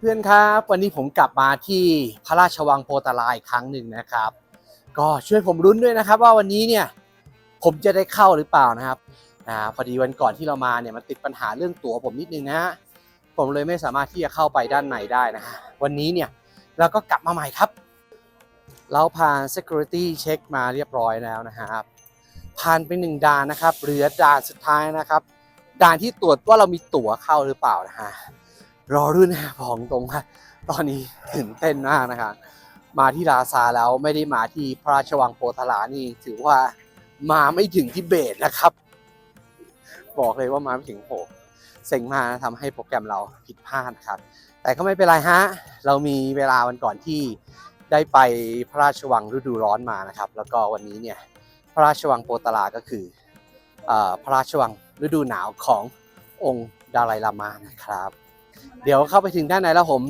เพื่อนๆครับ วันนี้ผมกลับมาที่พระราชวังโพตารายครั้งหนึ่งนะครับ ก็ช่วยผมรุ้นด้วยนะครับว่าวันนี้เนี่ยผมจะได้เข้าหรือเปล่านะครับอ่าพอดีวันก่อนที่เรามาเนี่ยมันติดปัญหาเรื่องตั๋วผมนิดนึงนะฮะผมเลยไม่สามารถที่จะเข้าไปด้านในได้นะฮะวันนี้เนี่ยเราก็กลับมาใหม่ครับ เราผ่าน security check มาเรียบร้อยแล้วนะครับ ผ่านไปหนึ่งด่านนะครับเหลือด่านสุดท้ายนะครับด่านที่ตรวจว่าเรามีตั๋วเข้าหรือเปล่านะฮะ รอรุ่นนะบอกตรงค่ะตอนนี้ตื่นเต้นมากนะครับมาที่ลาซาแล้วไม่ได้มาที่พระราชวังโพธารานี่ถือว่ามาไม่ถึงทิเบตนะครับ บอกเลยว่ามาไม่ถึงโหเซ็งมากนะทำให้โปรแกรมเราผิดพลาดนะครับ แต่ก็ไม่เป็นไรฮะ เรามีเวลาวันก่อนที่ได้ไปพระราชวังฤดูร้อนมานะครับ แล้วก็วันนี้เนี่ยพระราชวังโปตาราก็คืออพระราชวังฤดูหนาวขององค์ดาไลลามานะครับ เดี๋ยวเข้าไปถึงด้านในแล้วผม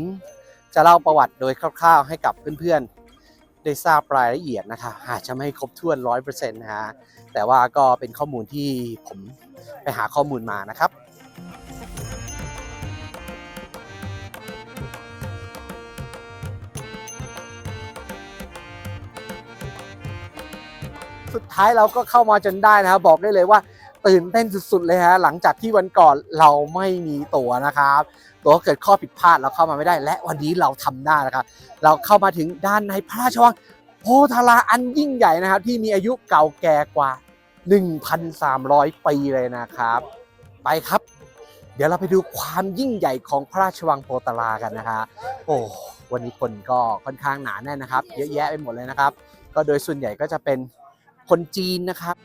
จะเล่าประวัติโดยคร่าวๆ ให้กับเพื่อนๆ ได้ทราบรายละเอียดนะคะอาจจะไม่ครบถ้วนร้อยเปอร์เซ็นต์นะฮะแต่ว่าก็เป็นข้อมูลที่ผมไปหาข้อมูลมานะครับสุดท้ายเราก็เข้ามาจนได้นะครับบอกได้เลยว่า ตื่นเต้นสุดๆเลยฮะหลังจากที่วันก่อนเราไม่มีตั๋วนะครับ ตั๋วเกิดข้อผิดพลาดเราเข้ามาไม่ได้ และวันนี้เราทำได้นะครับ เราเข้ามาถึงด้านในพระราชวังโพธาราอันยิ่งใหญ่นะครับ ที่มีอายุเก่าแก่กว่า 1,300 ปีเลยนะครับ ไปครับ เดี๋ยวเราไปดูความยิ่งใหญ่ของพระราชวังโพธารากันนะคะโอ้วันนี้คนก็ค่อนข้างหนาแน่นนะครับ เยอะแยะไปหมดเลยนะครับ ก็โดยส่วนใหญ่ก็จะเป็นคนจีนนะครับ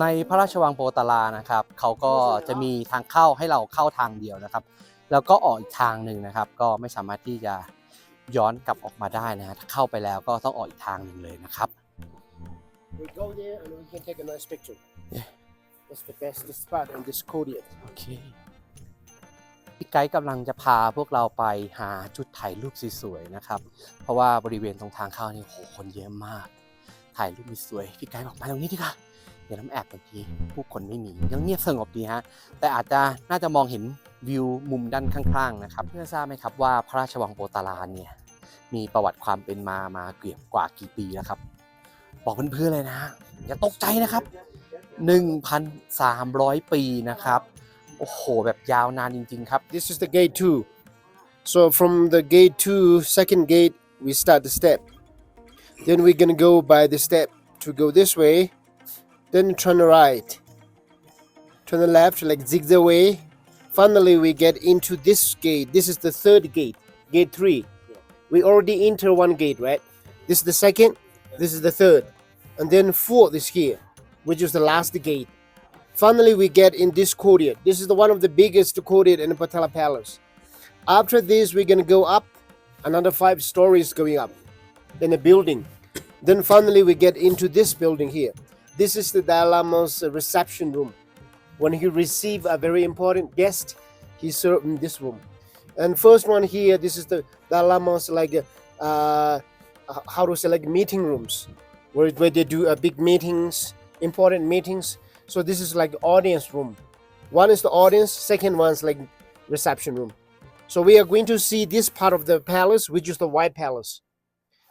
ในพระราชวังโปตารานะครับเขาก็จะมีทางเข้าให้เราเข้าทางเดียวนะครับ แล้วก็ออกอีกทางหนึ่งนะครับ ก็ไม่สามารถที่จะย้อนกลับออกมาได้นะฮะถ้าเข้าไปแล้วก็ต้องออกอีกทางหนึ่งเลยนะครับ We go there and we can take a nice picture. Yeah. That's the best spot in this Korea. โอเคพี่ไกด์กำลังจะพาพวกเราไปหาจุดถ่ายรูปสวยๆนะครับ เพราะว่าบริเวณตรงทางเข้านี่โหคนเยอะมาก ถ่ายรูปมีสวยพี่ไกด์บอกมาตรงนี้ดีกว่า เดี๋ยวน้ำแอบตรงนี้ผู้คนไม่มียังเงียบสงบดีฮะแต่อาจจะน่าจะมองเห็นวิวมุมด้านข้างๆนะครับเพื่อทราบไหมครับว่าพระราชวังโปตารานเนี่ยมีประวัติความเป็นมามาเกือบกว่ากี่ปีแล้วครับ บอกเพื่อนๆเลยนะฮะอย่าตกใจนะครับ 1,300 ปีนะครับ โอ้โห แบบยาวนานจริงๆครับ This is the gate two. So from the gate two, second gate, we start the step. Then we're gonna go by the step to go this way. Then turn right. Turn the left, like zigzag way. Finally, we get into this gate. This is the third gate, gate three. We already enter one gate, right? This is the second. This is the third, and then fourth is here, which is the last gate. Finally, we get in this courtyard. This is the one of the biggest courtyard in the Patala Palace. After this, we're gonna go up another five stories going up in a building. Then finally, we get into this building here. This is the Dalai Lama's uh, reception room. When he receive a very important guest, he served in this room. And first one here, this is the Dalai Lama's like uh, uh, how to say like meeting rooms, where, where they do uh, big meetings, important meetings. So this is like audience room. One is the audience, second one's like reception room. So we are going to see this part of the palace, which is the white palace.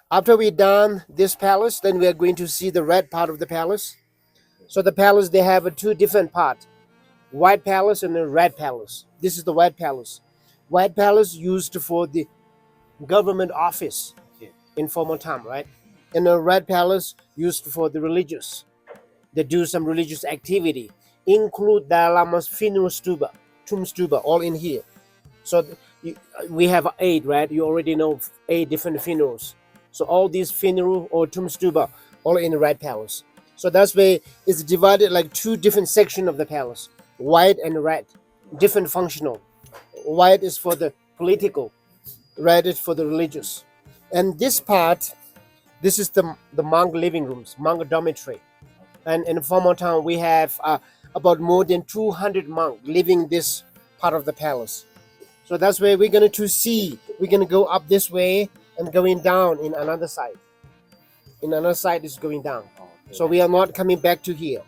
After we done this palace, then we are going to see the red part of the palace. So the palace they have a two different parts, white palace and the red palace. This is the white palace. White palace used for the government office in former time, right? And the red palace used for the religious. They do some religious activity, include Dalai Lama's funeral stupa, tomb stupa, all in here. So we have eight, right? You already know eight different funerals. So all these funeral or tomb stupa, all in the red palace. So that's why it's divided like two different sections of the palace, white and red, different functional. White is for the political, red is for the religious. And this part, this is the the monk living rooms, monk dormitory. And in former town, we have uh, about more than 200 monks living this part of the palace. So that's where we're going to see. We're going to go up this way and going down in another side. In another side is going down. So we are not coming back to here.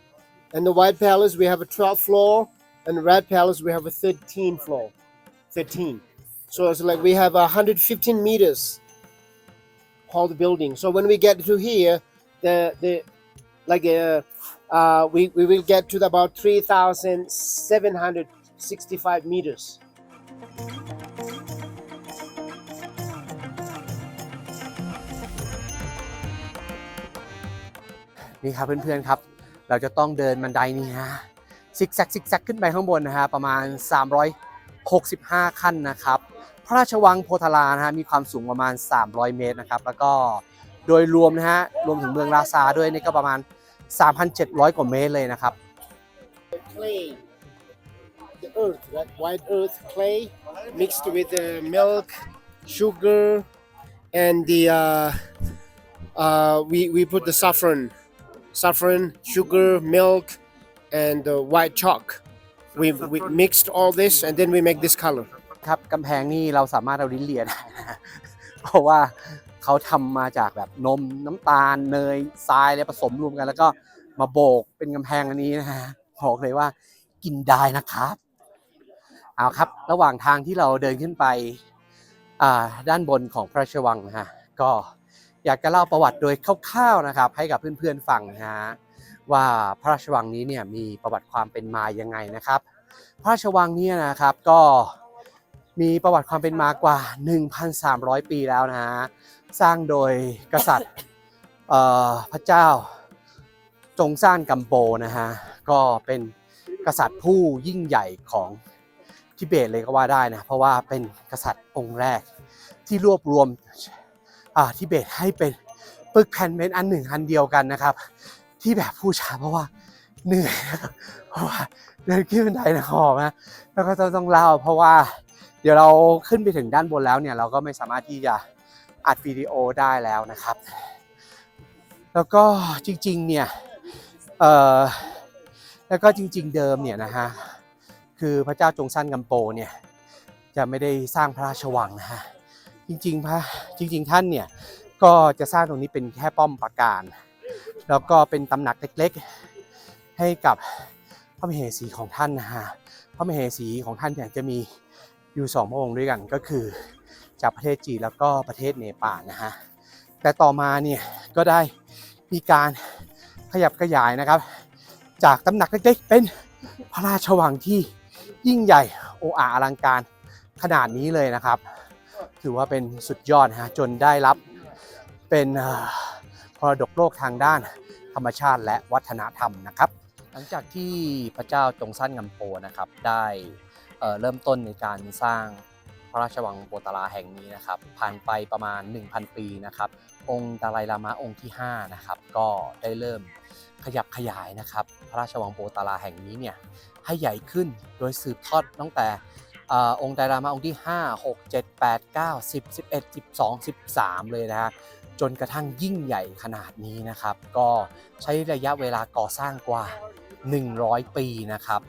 And the White Palace, we have a 12th floor, and the Red Palace, we have a 13 floor. 13. So it's like we have 115 meters tall building. So when we get to here, the the like uh, uh we, we will get to the about 3,765 meters. นี่ครับเพื่อนๆครับ เราจะต้องเดินบันไดนี่ฮะซิกแซกซิกแซกขึ้นไปข้างบนนะฮะประมาณ 365 ขั้นนะครับ พระราชวังโพธารานะฮะมีความสูงประมาณ 300 เมตรนะครับแล้วก็โดยรวมนะฮะรวมถึงเมืองราซาด้วยนี่ก็ประมาณ 3,700 กว่าเมตรเลยนะครับ the earth, like white earth clay, mixed with the milk, sugar, and the uh, uh, we we put the saffron, saffron, sugar, milk, and uh, white chalk. We we mixed all this and then we make this color. ครับกำแพงนี่เราสามารถเอาลิ้นเลียได้นะฮะ เพราะว่าเขาทำมาจากแบบนมน้ำตาลเนยทรายอะไรผสมรวมกัน แล้วก็มาโบกเป็นกำแพงอันนี้นะฮะบอกเลยว่ากินได้นะครับ เอาครับ ระหว่างทางที่เราเดินขึ้นไปอ่าด้านบนของพระราชวังนะฮะก็ อยากจะเล่าประวัติโดยคร่าวๆนะครับ ให้กับเพื่อนๆฟังนะฮะว่าพระราชวังนี้เนี่ยมีประวัติความเป็นมายังไงนะครับ พระราชวังนี่ยนะครับก็มีประวัติความเป็นมากว่า 1,300 ปีแล้วนะฮะสร้างโดยกษัตริย์พระเจ้าจงซ่านกัมโปนะฮะก็เป็นกษัตริย์ผู้ยิ่งใหญ่ของทิเบตเลยก็ว่าได้นะเพราะว่าเป็นกษัตริย์องค์แรกที่รวบรวม ทิเบตให้เป็นปึกแผ่นเป็นอันหนึ่งอันเดียวกันนะครับ ที่แบบผู้ชาเพราะว่าเหนื่อยเพราะว่าเดินขึ้นบันไดนะหอบนะแล้วก็ต้องต้องเล่าเพราะว่า เดี๋ยวเราขึ้นไปถึงด้านบนแล้วเนี่ยเราก็ไม่สามารถที่จะอัดวิดีโอได้แล้วนะครับ แล้วก็จริงๆเนี่ยเอ่อแล้วก็จริง ๆ เดิมเนี่ยนะฮะคือพระเจ้าจงซันกัมโปเนี่ยจะไม่ได้สร้างพระราชวังนะฮะ จริงๆพระจริง ๆ ท่านเนี่ยก็จะสร้างตรงนี้เป็นแค่ป้อมปราการ แล้วก็เป็นตำหนักเล็กๆ ให้กับพระมเหสีของท่านนะฮะพระมเหสีของท่านเนี่ยจะมีอยู่สองพระองค์ด้วยกันก็คือ จากประเทศจีนแล้วก็ประเทศเนปาลนะฮะแต่ต่อมาเนี่ยก็ได้มีการขยับขยายนะครับ จากตำหนักเล็กๆเป็นพระราชวังที่ยิ่งใหญ่โออาอลังการขนาดนี้เลยนะครับ ถือว่าเป็นสุดยอดฮะจนได้รับเป็นเอ่อมรดกโลกทางด้านธรรมชาติและวัฒนธรรมนะครับ หลังจากที่พระเจ้าจงซันกัมโปนะครับได้เเริ่มต้นในการสร้างพระราชวังโปตาราแห่งนี้นะครับ ผ่านไปประมาณ 1,000 ปีนะครับ องค์ดาไลลามะองค์ที่ 5 นะครับ ก็ได้เริ่มขยับขยายนะครับ พระราชวังโปตาราแห่งนี้เนี่ยให้ใหญ่ขึ้นโดยสืบทอดตั้งแต่ อ่อองค์ไดลามะองค์ที่ 5 6 7 8 9 10 11 12 13 เลยนะฮะจนกระทั่งยิ่งใหญ่ขนาดนี้นะครับ ก็ใช้ระยะเวลาก่อสร้างกว่า 100 ปีนะครับ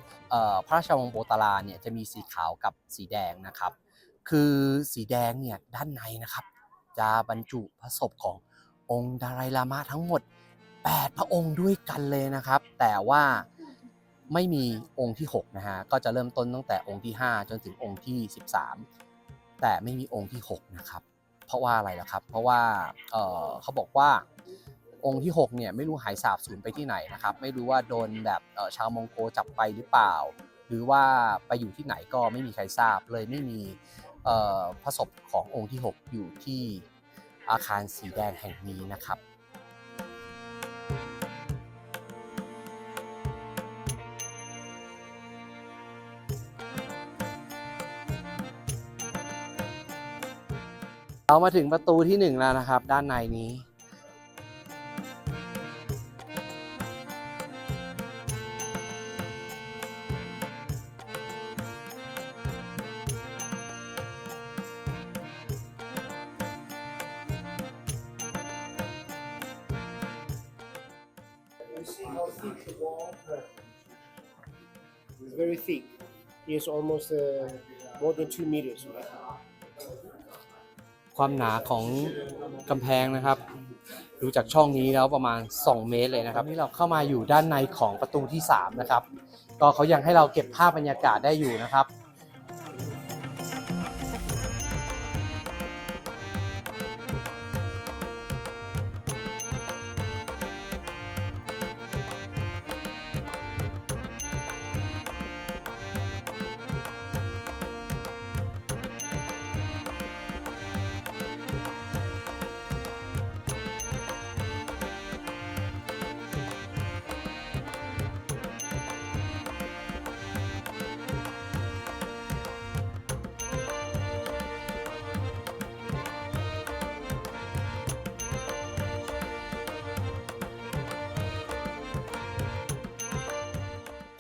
พระราชวังโบตาราเนี่ยจะมีสีขาวกับสีแดงนะครับ คือสีแดงเนี่ยด้านในนะครับ จะบรรจุพระศพขององค์ดาไลลามะทั้งหมด 8 พระองค์ด้วยกันเลยนะครับ แต่ว่า ไม่มีองค์ที่6นะฮะก็จะเริ่มต้นตั้งแต่องค์ที่ 5 จนถึงองค์ที่ 13 แต่ไม่มีองค์ที่6นะครับเพราะว่าอะไรล่ะครับ เพราะว่าเเขาบอกว่าองค์ที่6เนี่ยไม่รู้หายสาบสูญไปที่ไหนนะครับ ไม่รู้ว่าโดนแบบชาวมองโกจับไปหรือเปล่า หรือว่าไปอยู่ที่ไหนก็ไม่มีใครทราบเลยไม่มีเอ่อพระศพขององค์ที่ 6 อยู่ที่อาคารสีแดงแห่งนี้นะครับ เรามาถึงประตูที่หนึ่งแล้วนะครับ ด้านในนี้ You see how thick the wall? It's very thick. It's almost uh, more than two meters. Right? ความหนาของกำแพงนะครับ ดูจากช่องนี้แล้วประมาณ 2 เมตรเลยนะครับนี่เราเข้ามาอยู่ด้านในของประตูที่ 3 นะครับ ก็เขายังให้เราเก็บภาพบรรยากาศได้อยู่นะครับ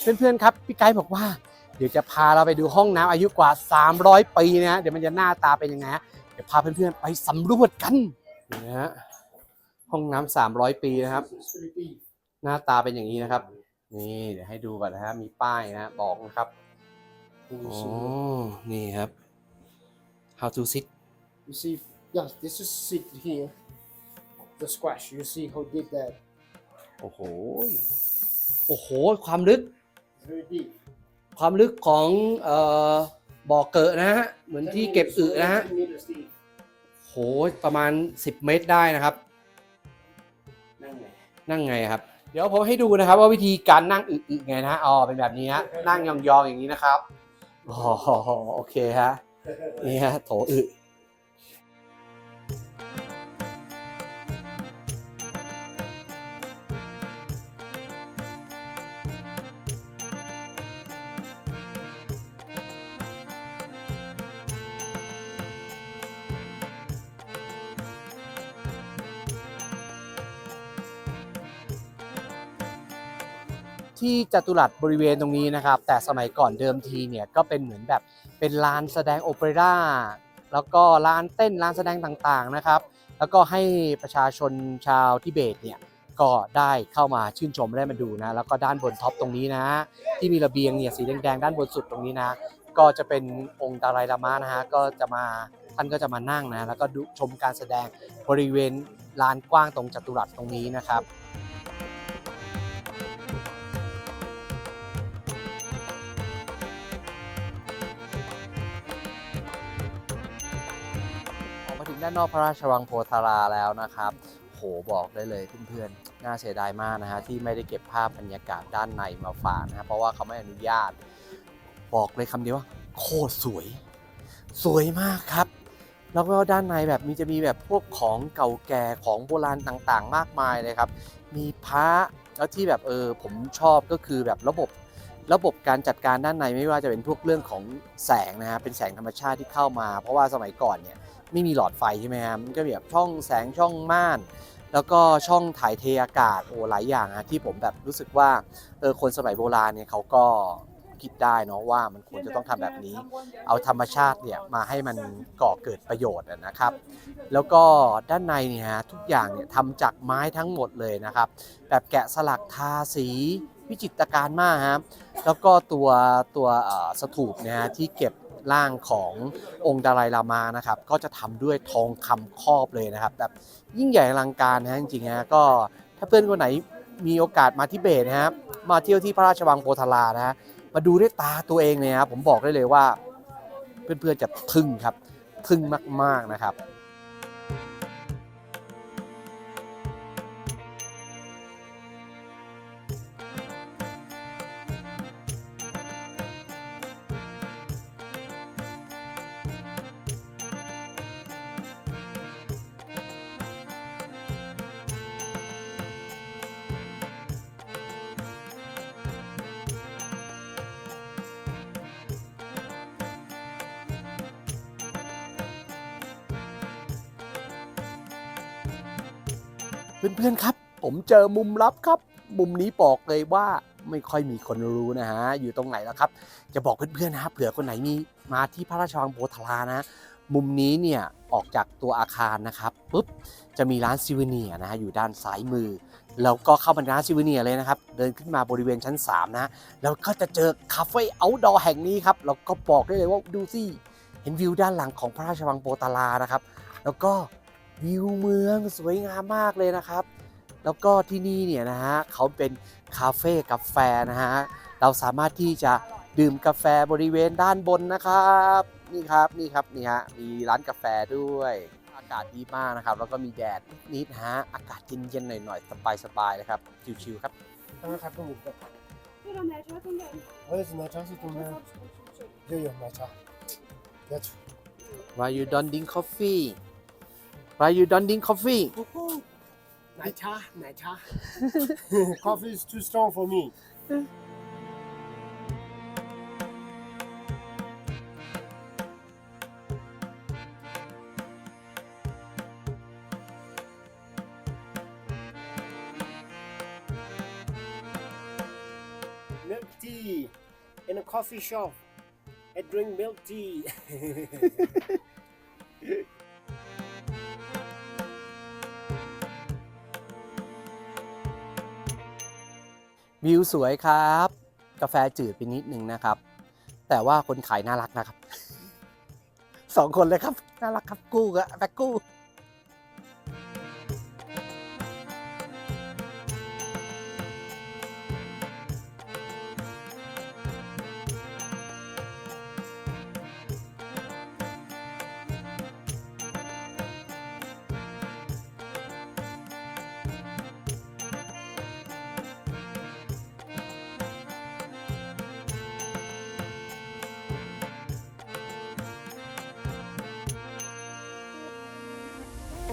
เพื่อนๆครับพี่ไกด์บอกว่าเดี๋ยวจะพาเราไปดูห้องน้ำอายุกว่า 300 ปีนะฮะเดี๋ยวมันจะหน้าตาเป็นยังไงฮะเดี๋ยวพาเพื่อนๆไปสำรวจกันนี่นะฮะห้องน้ำ300 ปีนะครับ หน้าตาเป็นอย่างนี้นะครับ นี่เดี๋ยวให้ดูก่อนนะฮะมีป้ายนะบอกนะครับ You อ๋อ see, นี่ครับ how to sit you see, yes, this is sit here. The squash. You see how deep that? โอ้โห โอ้โห ความลึก It's very deep. ความลึกของเอ่อบ่อเกิดนะฮะ เหมือนที่เก็บอึนะฮะ 10 meters deep. โหประมาณ 10 เมตรได้นะครับ นั่งไงนั่งไงครับ เดี๋ยวผมให้ดูนะครับ ว่าวิธีการนั่งอึๆไงนะอ๋อเป็นแบบนี้ฮะนั่งยองๆอย่างนี้นะครับอ๋อโอเคฮะนี่ฮะโถอึ ที่จัตุรัสบริเวณตรงนี้นะครับ แต่สมัยก่อนเดิมทีเนี่ยก็เป็นเหมือนแบบเป็นลานแสดงโอเปร่าแล้วก็ลานเต้นลานแสดงต่างๆนะครับ แล้วก็ให้ประชาชนชาวทิเบตเนี่ยก็ได้เข้ามาชื่นชมและมาดูนะแล้วก็ด้านบนท็อปตรงนี้นะ ที่มีระเบียงเนี่ยสีแดงๆด้านบนสุดตรงนี้นะ ก็จะเป็นองค์ดาไลลามะนะฮะก็จะมาท่านก็จะมานั่งนะแล้วก็ดูชมการแสดงบริเวณลานกว้างตรงจัตุรัสตรงนี้นะครับ ด้านนอกพระราชวังโพธาราแล้วนะครับโหบอกได้เลยเพื่อนๆ น่าเสียดายมากนะฮะที่ไม่ได้เก็บภาพบรรยากาศด้านในมาฝากนะฮะเพราะว่าเขาไม่อนุญาต บอกเลยคำเดียวว่าโคตรสวย สวยมากครับ แล้วก็ด้านในแบบมีจะมีแบบพวกของเก่าแก่ของโบราณต่างๆ มากมายเลยครับ มีพระแล้วที่แบบเออผมชอบก็คือแบบระบบระบบการจัดการด้านในไม่ว่าจะเป็นพวกเรื่องของแสงนะฮะเป็นแสงธรรมชาติที่เข้ามา เพราะว่าสมัยก่อนเนี่ย ไม่มีหลอดไฟใช่ไหมครับมันก็แบบช่องแสงช่องม่าน แล้วก็ช่องถ่ายเทอากาศโอ้หลายอย่างอะที่ผมแบบรู้สึกว่าเออคนสมัยโบราณเนี่ยเขาก็คิดได้เนาะว่ามันควรจะต้องทำแบบนี้ เอาธรรมชาติเนี่ยมาให้มันก่อเกิดประโยชน์นะครับ แล้วก็ด้านในเนี่ยทุกอย่างเนี่ยทำจากไม้ทั้งหมดเลยนะครับ แบบแกะสลักทาสีวิจิตรการมากครับแล้วก็ตัวตัวสถูปเนี่ยฮะที่เก็บ ร่างขององค์ดารายลามานะครับ ก็จะทำด้วยทองคำครอบเลยนะครับ แบบยิ่งใหญ่อลังการนะฮะจริงๆฮะก็ถ้าเพื่อนคนไหนมีโอกาสมาที่เบตนะครับมาเที่ยวที่พระราชวังโพธารานะฮะมาดูด้วยตาตัวเองเนี่ยครับผมบอกได้เลยว่า เพื่อนๆจะทึ่งครับทึ่งมากๆนะครับ เพื่อนๆครับ ผมเจอมุมลับครับ มุมนี้บอกเลยว่าไม่ค่อยมีคนรู้นะฮะ อยู่ตรงไหนแล้วครับ จะบอกเพื่อนๆนะครับเผื่อคนไหนมีมาที่พระราชวังโพธารานะ มุมนี้เนี่ยออกจากตัวอาคารนะครับปุ๊บจะมีร้านซิวเนียนะฮะอยู่ด้านซ้ายมือ แล้วก็เข้ามาในร้านซิวเนียเลยนะครับ เดินขึ้นมาบริเวณชั้น 3 นะ แล้วก็จะเจอคาเฟ่เอาท์ดอร์แห่งนี้ครับแล้วก็บอกได้เลยว่าดูสิเห็นวิวด้านหลังของพระราชวังโปตารานะครับ แล้วก็ วิวเมืองสวยงามมากเลยนะครับ แล้วก็ที่นี่เนี่ยนะฮะเขาเป็นคาเฟ่กาแฟนะฮะเราสามารถที่จะดื่มกาแฟบริเวณด้านบนนะครับ นี่ครับนี่ครับนี่ฮะมีร้านกาแฟด้วยอากาศดีมากนะครับ แล้วก็มีแดดนิดฮะอากาศเย็นๆหน่อยๆสบายๆนะครับชิวๆครับครับผมเฮ้ยมาชาสุดเลยอะๆมา Why you don't drink coffee? Why You don't drink coffee. Nai cha. Coffee is too strong for me. Milk tea in a coffee shop. I drink milk tea. วิวสวยครับ กาแฟจืดไปนิดนึงนะครับ แต่ว่าคนขายน่ารักนะครับสองคนเลยครับ น่ารักครับกู้กะแบกกู้